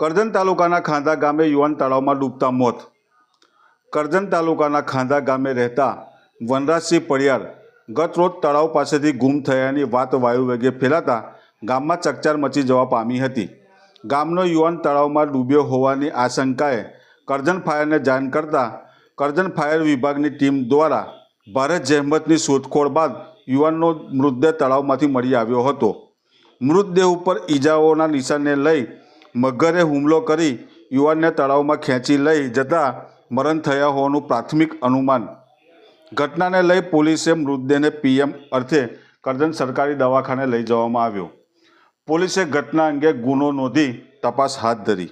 કરજણ તાલુકાના ખાંધા ગામે યુવાન તળાવમાં ડૂબતા મોત. કરજણ તાલુકાના ખાંધા ગામે રહેતા વનરાજસિંહ પડિયાર ગત રોજ તળાવ પાસેથી ગુમ થયાની વાત વાયુવેગે ફેલાતા ગામમાં ચકચાર મચી જવા પામી હતી. ગામનો યુવાન તળાવમાં ડૂબ્યો હોવાની આશંકાએ કરજણ ફાયરને જાણ કરતાં કરજણ ફાયર વિભાગની ટીમ દ્વારા ભારે જહેમતની શોધખોળ બાદ યુવાનનો મૃતદેહ તળાવમાંથી મળી આવ્યો હતો. મૃતદેહ ઉપર ઈજાઓના નિશાનને લઈ મગરે હુમલો કરી યુવાનને તળાવમાં ખેંચી લઈ જતા મરણ થયા હોવાનું પ્રાથમિક અનુમાન. ઘટનાને લઈ પોલીસે મૃતદેહને પીએમ અર્થે કરજણ સરકારી દવાખાને લઈ જવામાં આવ્યો. પોલીસે ઘટના અંગે ગુનો નોંધી તપાસ હાથ ધરી.